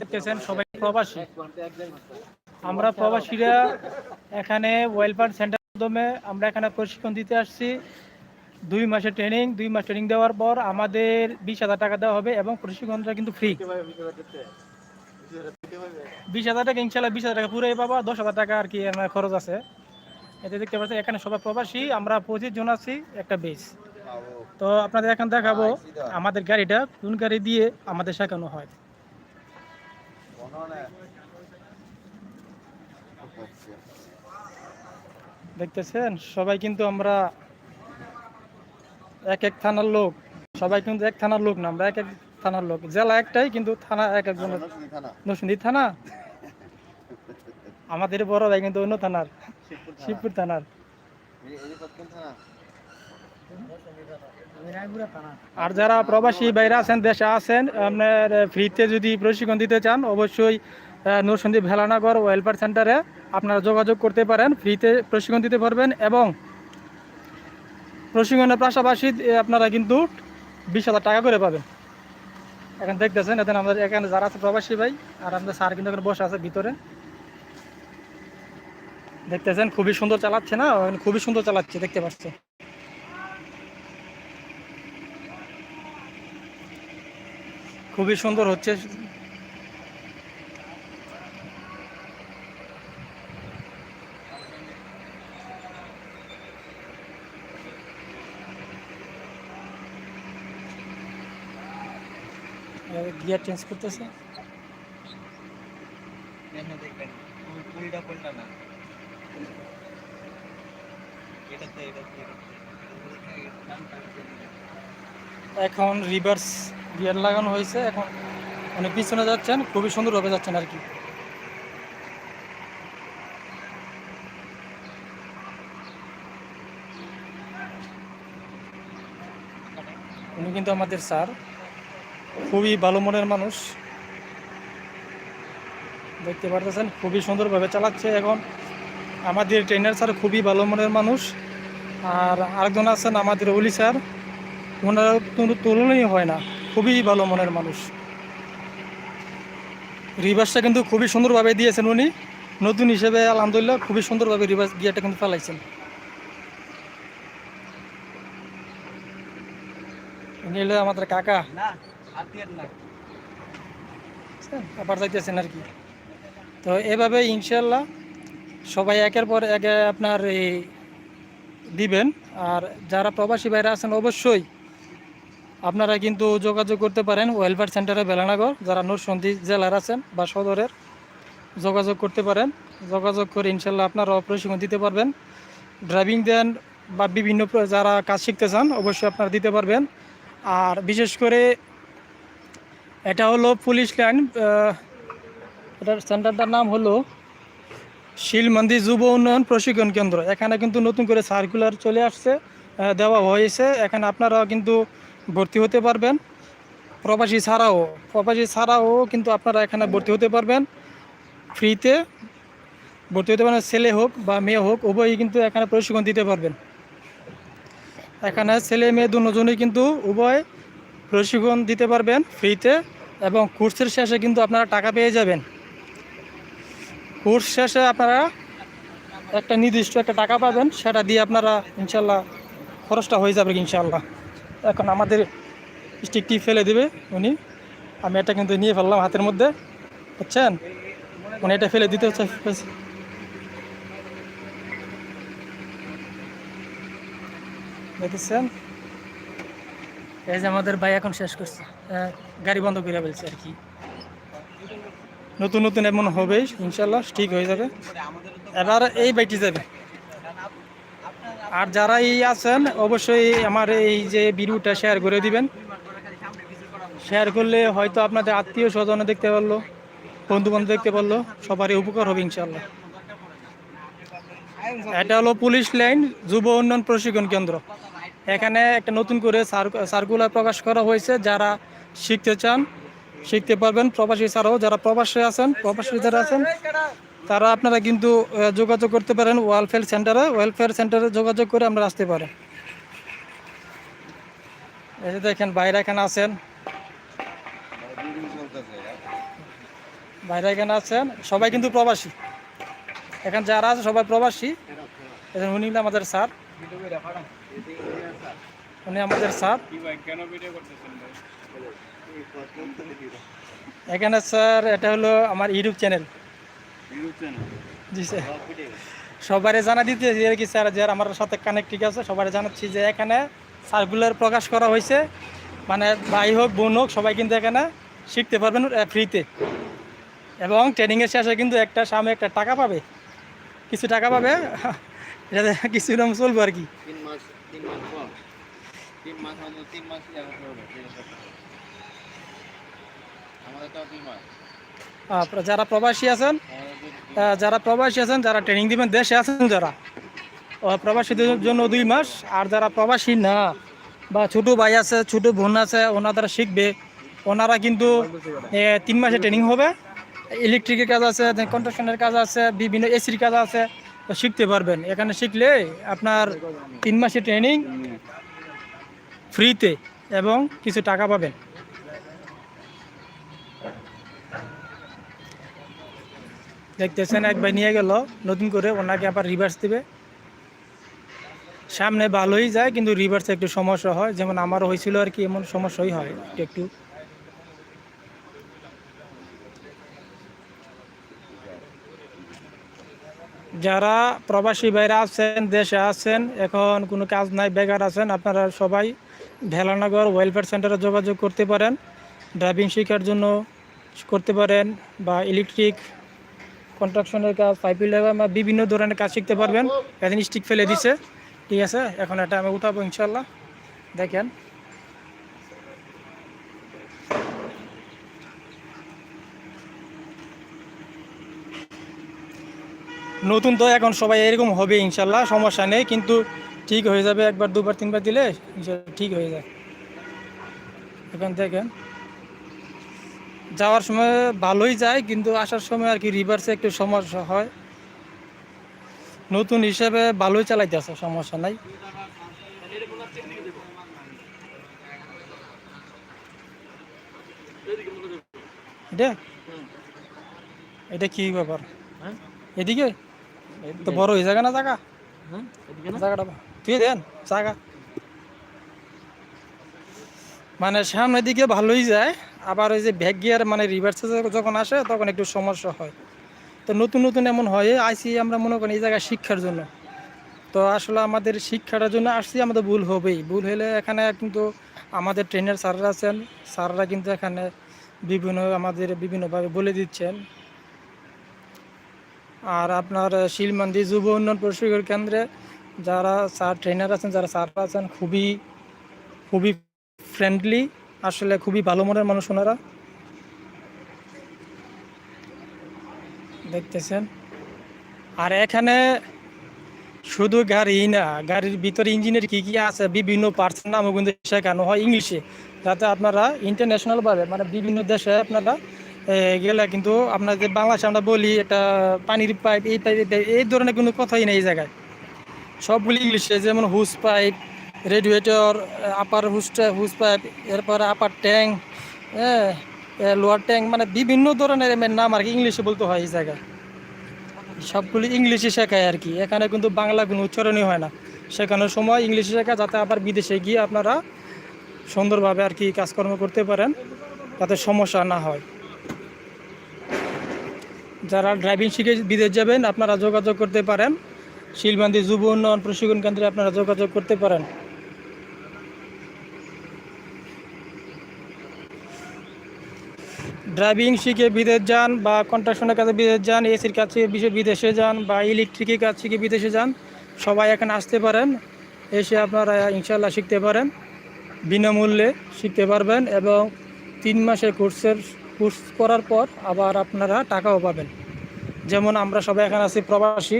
দেখতেছেন, সবাই প্রবাসী। আমরা প্রবাসীরা এখানে ওয়েলফেয়ার সেন্টার মাধ্যমে আমরা এখানে প্রশিক্ষণ দিতে আসছি। দুই মাসের ট্রেনিং দুই মাস ট্রেনিং দেওয়ার পর আমাদের বিশ হাজার টাকা দেওয়া হবে এবং প্রশিক্ষণটা কিন্তু ফ্রি বিশ হাজার টাকা, ইনশাল্লাহ বিশ হাজার টাকা পুরোই পাবা, দশ হাজার টাকা আর কি খরচ আছে। এতে দেখতে পাচ্ছেন, এখানে সবাই প্রবাসী, আমরা পঁচিশ জন আছি, একটা বেস তো আপনাদের এখন দেখাবো, আমাদের গাড়িটা কোন গাড়ি দিয়ে আমাদের শেখানো হয়। দেখতেছেন? সবাই কিন্তু আমরা এক এক থানার লোক। সবাই কিন্তু এক থানার লোক না আমরা এক এক থানার লোক। জেলা একটাই কিন্তু থানা এক একজনের নরসিংদী থানা। আমাদের বড় ভাই কিন্তু অন্য থানার। শিবপুর থানার। আর যারা প্রবাসী বাইরে আছেন, দেশে আছেন, আপনার ফ্রিতে যদি প্রশিক্ষণ দিতে চান, অবশ্যই নরসিংদী ভেলানগর ওয়েলফেয়ার সেন্টারে আপনারা যোগাযোগ করতে পারেন, ফ্রিতে প্রশিক্ষণ দিতে পারবেন এবং প্রশিক্ষণের পাশাপাশি আপনারা কিন্তু বিশ হাজার টাকা করে পাবেন। এখন দেখতেছেন এখন আমাদের এখানে যারা আছে প্রবাসী ভাই, আর আমাদের স্যার কিন্তু এখানে বসে আছে ভিতরে। দেখতেছেন, খুবই সুন্দর চালাচ্ছে না খুবই সুন্দর চালাচ্ছে, দেখতে পাচ্ছেন। খুবই সুন্দর হচ্ছে গিয়ার চেঞ্জ করতেছে দেখবেন পুরিটা কোনটা না এটাতে এটাতে এখন রিভার্স গিয়ার লাগানো হয়েছে, এখন উনি পিছনে যাচ্ছেন, খুবই সুন্দরভাবে যাচ্ছেন আর কি। উনি কিন্তু আমাদের স্যার, খুবই ভালো মনের মানুষ। দেখতে পারতেছেন, খুবই সুন্দরভাবে চালাচ্ছে এখন। আমাদের ট্রেনার স্যার খুবই ভালো মনের মানুষ। আর আরেকজন আছেন আমাদের অলি স্যার। ওনার কোনো তুলনাই হয় না। খুবই ভালো মনের মানুষ। রিভার্সটা কিন্তু খুবই সুন্দরভাবে দিয়েছেন উনি। নতুন হিসেবে আলহামদুলিল্লাহ খুবই সুন্দরভাবে রিভার্স গিয়ারটা কিন্তু ফেলাইছেন। আমাদের কাকা? আবার যাইতেছেন আর কি। তো এভাবে ইনশাল্লাহ সবাই একের পর এক আপনার এই দিবেন। আর যারা প্রবাসী বাইরে আছেন অবশ্যই আপনারা কিন্তু যোগাযোগ করতে পারেন ওয়েলফেয়ার সেন্টারে বেলানগর, যারা নরসন্দী জেলার আছেন বা সদরের। যোগাযোগ করতে পারেন। যোগাযোগ করে ইনশাল্লাহ আপনারা প্রশিক্ষণ দিতে পারবেন। ড্রাইভিং দেন বা বিভিন্ন যারা কাজ শিখতে চান, অবশ্যই আপনারা দিতে পারবেন। আর বিশেষ করে এটা হলো পুলিশ লাইন এটার সেন্টারটার নাম হলো শিলমন্দি যুব উন্নয়ন প্রশিক্ষণ কেন্দ্র। এখানে কিন্তু নতুন করে সার্কুলার চলে আসছে দেওয়া হয়েছে। এখানে আপনারাও কিন্তু ভর্তি হতে পারবেন। প্রবাসী ছাড়াও প্রবাসী ছাড়াও কিন্তু আপনারা এখানে ভর্তি হতে পারবেন। ফ্রিতে ভর্তি হতে পারেন ছেলে হোক বা মেয়ে হোক, উভয়ই কিন্তু এখানে প্রশিক্ষণ দিতে পারবেন। এখানে ছেলে, মেয়ে দুজনেই কিন্তু উভয় প্রশিক্ষণ দিতে পারবেন ফ্রিতে এবং কোর্সের শেষে কিন্তু আপনারা টাকা পেয়ে যাবেন। কোর্স শেষে আপনারা একটা নির্দিষ্ট একটা টাকা পাবেন, সেটা দিয়ে আপনারা ইনশাল্লাহ খরচটা হয়ে যাবে ইনশাল্লাহ। এখন আমাদের স্টিকটি ফেলে দেবে উনি। আমি এটা কিন্তু নিয়ে ফেললাম হাতের মধ্যে, বুঝছেন? উনি এটা ফেলে দিতে হচ্ছে। দেখেছেন? এই যে আমাদের ভাই এখন শেষ করছে। গাড়ি বন্ধ করে ফেলছে আর কি। নতুন নতুন এমন হবে ইনশাল্লাহ, ঠিক হয়ে যাবে। এবার এই বাইটি যাবে। আর যারা এই আছেন, অবশ্যই আমার এই যে ভিডিওটা শেয়ার করে দিবেন। শেয়ার করলে হয়তো আপনাদের আত্মীয় স্বজন দেখতে পারল বন্ধু বান্ধব দেখতে পারল, সবারই উপকার হবে ইনশাল্লাহ এটা হলো পুলিশ লাইন, যুব উন্নয়ন প্রশিক্ষণ কেন্দ্র। এখানে একটা নতুন করে সার্কুলার প্রকাশ করা হয়েছে, যারা শিখতে চান, শিখতে পারবেন। প্রবাসী ছাড়াও যারা প্রবাসী আছেন, প্রবাসী যারা আছেন তারা আপনারা কিন্তু যোগাযোগ করতে পারেন ওয়েলফেয়ার সেন্টারে। ওয়েলফেয়ার সেন্টারে যোগাযোগ করে আমরা আসতে পারেন। এই যে দেখেন, বাইরে এখানে আছেন। বাইরে এখানে আছেন। সবাই কিন্তু প্রবাসী। এখানে যারা আছে, সবাই প্রবাসী। এখানে উনি আমাদের স্যার। উনি আমাদের স্যার। এখানে স্যার, এটা হলো আমার ইউটিউব চ্যানেল। জি স্যার। সবাই জানা দিতে আর কি স্যার যারা আমার সাথে কানেক্ট ঠিক আছে সবাই জানাচ্ছি যে এখানে সার্কুলার প্রকাশ করা হয়েছে। মানে ভাই হোক বোন হোক সবাই কিন্তু এখানে শিখতে পারবেন ফ্রিতে এবং ট্রেনিংয়ের শেষে কিন্তু একটা সামনে একটা টাকা পাবে। কিছু টাকা পাবে এটাতে কিছু দাম চলবে আর কি। তিন মাস তিন মাস পর। তিন মাস আমাদের তিন মাস জায়গা করবে আমাদের তো তিন মাস। যারা প্রবাসী আছেন যারা প্রবাসী আছেন, যারা ট্রেনিং দিবেন, দেশে আছেন যারা প্রবাসীদের জন্য দুই মাস, আর যারা প্রবাসী না, বা ছোট ভাই আছে, ছোট বোন আছে ওনারা শিখবে। ওনারা কিন্তু তিন মাসে ট্রেনিং হবে। ইলেকট্রিকের কাজ আছে কন্ট্রাকশনের কাজ আছে, বিভিন্ন এসির কাজ আছে, তো শিখতে পারবেন। এখানে শিখলে আপনার তিন মাসে ট্রেনিং ফ্রিতে এবং কিছু টাকা পাবেন। দেখতেছেন, এক ভাই নিয়ে গেল, নতুন করে ওনাকে আবার রিভার্স দিবে। সামনে ভালোই যায়, কিন্তু রিভার্সে একটু সমস্যা হয়। যেমন আমারও হয়েছিল আর কি, এমন সমস্যাই হয় একটু যারা প্রবাসী বাইরে আছেন, দেশে আছেন, এখন কোনো কাজ নাই, বেকার আছেন, আপনারা সবাই ভেলানগর ওয়েলফেয়ার সেন্টারে যোগাযোগ করতে পারেন। ড্রাইভিং শেখার জন্য করতে পারেন বা ইলেকট্রিক কন্ট্রাকশনের কাজ পাইপ বা বিভিন্ন ধরনের কাজ শিখতে পারবেন। এদিন স্টিক ফেলে দিছে। ঠিক আছে, এখন এটা আমি উঠাবো ইনশাল্লাহ দেখেন। নতুন তো এখন সবাই এরকম হবে ইনশাল্লাহ সমস্যা নেই, কিন্তু ঠিক হয়ে যাবে একবার, দুবার, তিনবার দিলে ঠিক হয়ে যায়। এখন দেখেন। যাওয়ার সময় ভালোই যায় কিন্তু আসার সময় আর কি রিভার্সে একটু সমস্যা হয়। নতুন হিসেবে ভালোই চালাইতেছে সমস্যা নাই। এটা? এটা কি ব্যাপার? হ্যাঁ? এদিকে? তো বড় হয়ে যাবে না জায়গা? হ্যাঁ জায়গাটা তুই দেন জায়গা। মানে সামনের দিকে ভালোই যায়। আবার ওই যে ব্যাক গিয়ার মানে রিভার্সে যখন আসে, তখন একটু সমস্যা হয়। তো নতুন নতুন এমন হয়, আইসি আমরা মনে করি এই জায়গায় শিক্ষার জন্য। তো আসলে আমাদের শিক্ষাটার জন্য আসছি, আমাদের ভুল হবেই। ভুল হলে এখানে কিন্তু আমাদের ট্রেনের স্যাররা আছেন, স্যাররা কিন্তু এখানে বিভিন্ন আমাদের বিভিন্নভাবে বলে দিচ্ছেন। আর আপনার শিলমন্দি যুব উন্নয়ন প্রশিক্ষণ কেন্দ্রে যারা স্যার ট্রেনার আছেন, যারা স্যার আছেন, খুবই খুবই ফ্রেন্ডলি আসলে খুবই ভালো মনের মানুষ ওনারা। দেখতেছেন। আর এখানে শুধু গাড়ি না, গাড়ির ভিতরে ইঞ্জিনের কি কি আছে, বিভিন্ন পার্টসের নামও কিন্তু শেখানো হয় ইংলিশে। যাতে আপনারা ইন্টারন্যাশনালভাবে মানে বিভিন্ন দেশে আপনারা গেলে কিন্তু আপনার যে বাংলাদেশে আমরা বলি এটা পানির পাইপ এই পাইপ এই ধরনের কোনো কথাই নেই এই জায়গায়। সবগুলি ইংলিশে, যেমন হুস পাইপ রেডিয়েটর আপার হুস হুস পাইপ এরপরে আপার ট্যাঙ্ক হ্যাঁ লোয়ার ট্যাঙ্ক মানে বিভিন্ন ধরনের এমএর নাম আর কি ইংলিশে বলতে হয় এই জায়গায়। সবগুলি ইংলিশে শেখায় আর কি। এখানে কিন্তু বাংলা কোনো উচ্চারণই হয় না। শেখানোর সময় ইংলিশে শেখা যাতে আবার বিদেশে গিয়ে আপনারা সুন্দরভাবে আর কি কাজকর্ম করতে পারেন, যাতে সমস্যা না হয়। যারা ড্রাইভিং শিখে বিদেশ যাবেন, আপনারা যোগাযোগ করতে পারেন। শিলবান্দি যুব উন্নয়ন প্রশিক্ষণ কেন্দ্রে আপনারা যোগাযোগ করতে পারেন। ড্রাইভিং শিখে বিদেশ যান বা কন্ট্রাকশনের কাছে বিদেশ যান, এসির কাছে বিদেশে যান বা ইলেকট্রিকের কাজ শিখে বিদেশে যান, সবাই এখানে আসতে পারেন, এসে আপনারা ইনশাল্লাহ শিখতে পারেন, বিনামূল্যে শিখতে পারবেন এবং তিন মাসের কোর্সের কোর্স করার পর আবার আপনারা টাকাও পাবেন। যেমন আমরা সবাই এখানে আছি প্রবাসী